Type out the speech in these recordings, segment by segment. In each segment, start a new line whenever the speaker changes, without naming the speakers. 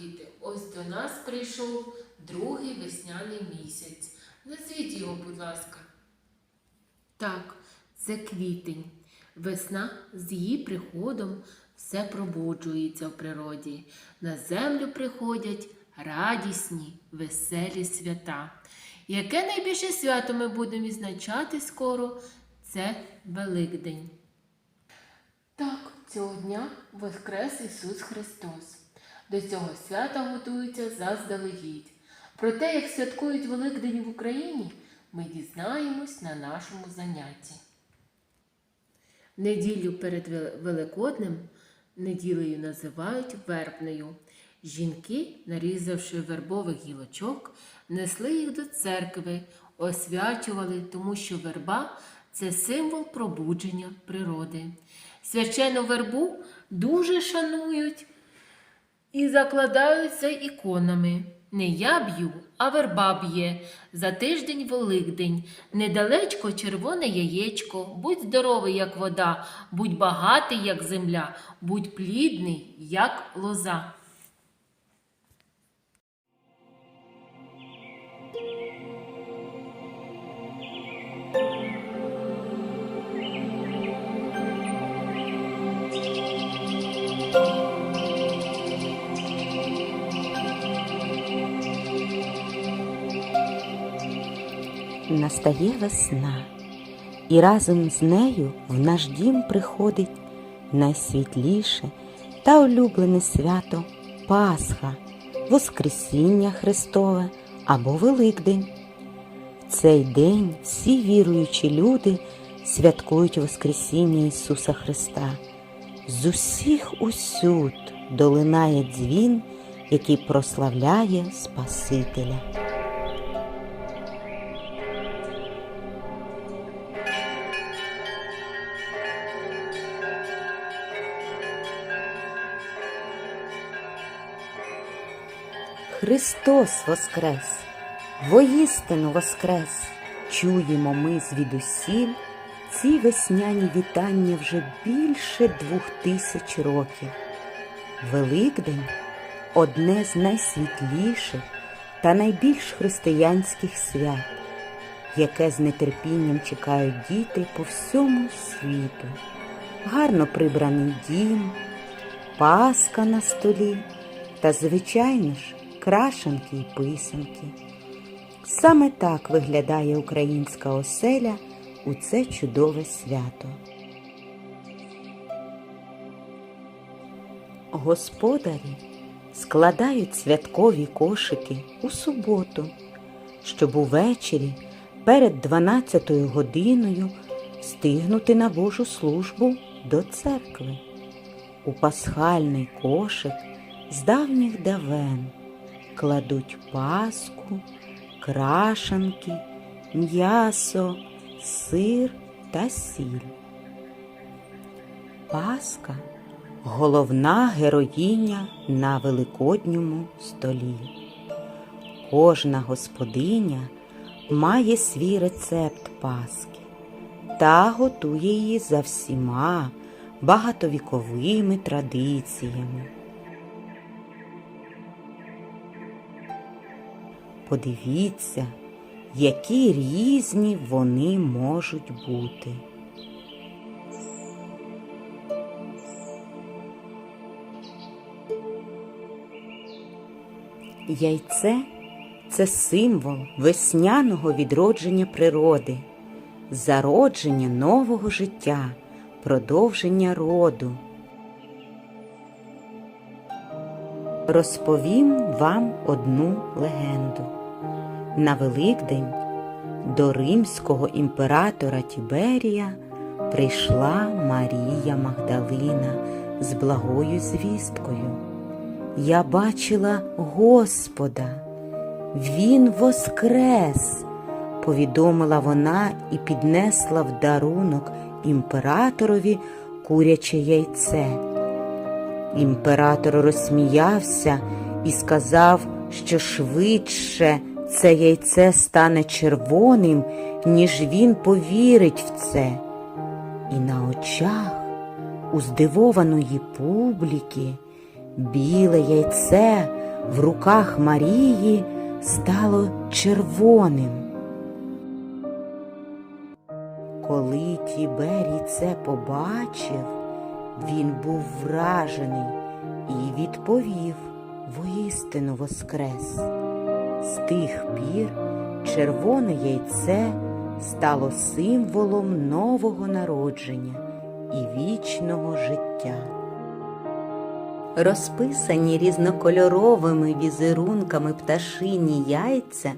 діти, ось до нас прийшов другий весняний місяць. Назвіть його, будь ласка. Так, це квітень. Весна з її приходом все пробуджується в природі. На землю приходять радісні, веселі свята. Яке найбільше свято ми будемо відзначати скоро? Це Великдень. Так, цього дня воскрес Ісус Христос. До цього свята готуються заздалегідь. Про те, як святкують Великдень в Україні, ми дізнаємось на нашому занятті. Неділю перед Вел- Великоднем неділею називають вербнею. Жінки, нарізавши вербових гілочок, несли їх до церкви, освячували, тому що верба це символ пробудження природи. Священну вербу дуже шанують і закладаються іконами. Не я б'ю, а верба б'є. За тиждень Великдень. Недалечко червоне яєчко. Будь здоровий, як вода, будь багатий, як земля, будь плідний, як лоза.
Настає весна, і разом з нею в наш дім приходить найсвітліше та улюблене свято Пасха, Воскресіння Христове або Великдень. В цей день всі віруючі люди святкують Воскресіння Ісуса Христа. З усіх усюд долинає дзвін, який прославляє Спасителя. Христос Воскрес! Воістину Воскрес! Чуємо ми звідусіль ці весняні вітання вже більше двох тисяч років. Великдень одне з найсвітліших та найбільш християнських свят, яке з нетерпінням чекають діти по всьому світу. Гарно прибраний дім, паска на столі та, звичайно ж, крашенки й писанки. Саме так виглядає українська оселя у це чудове свято. Господарі складають святкові кошики у суботу, щоб увечері перед 12 годиною встигнути на Божу службу до церкви. У пасхальний кошик з давніх давен кладуть паску, крашанки, м'ясо, сир та сіль. Паска головна героїня на великодньому столі. Кожна господиня має свій рецепт паски та готує її за всіма багатовіковими традиціями. Подивіться, які різні вони можуть бути. Яйце це символ весняного відродження природи, зародження нового життя, продовження роду. Розповім вам одну легенду. На Великдень до римського імператора Тіберія прийшла Марія Магдалина з благою звісткою. Я бачила Господа, Він воскрес, повідомила вона і піднесла в дарунок імператорові куряче яйце. Імператор розсміявся і сказав, що швидше це яйце стане червоним, ніж він повірить в це. І на очах у здивованої публіки біле яйце в руках Марії стало червоним. Коли Тіберій це побачив, він був вражений і відповів воістину воскрес. З тих пір червоне яйце стало символом нового народження і вічного життя. Розписані різнокольоровими візерунками пташині яйця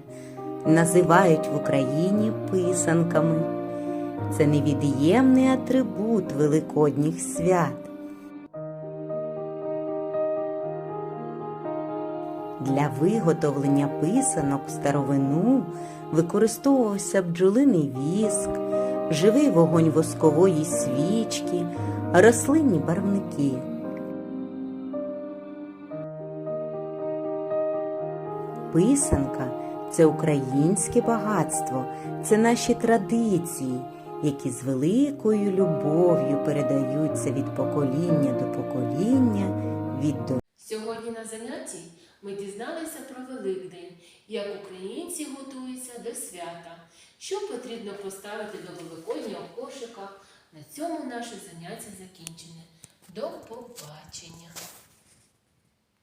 називають в Україні писанками. Це невід'ємний атрибут великодніх свят. Для виготовлення писанок в старовину використовувався бджолиний віск, живий вогонь воскової свічки, рослинні барвники. Писанка це українське багатство, це наші традиції, які з великою любов'ю передаються від покоління до покоління, від до
Сьогодні на занятті ми дізналися про Великдень, як українці готуються до свята, що потрібно поставити до великоднього кошика. На цьому наше заняття закінчене. До побачення!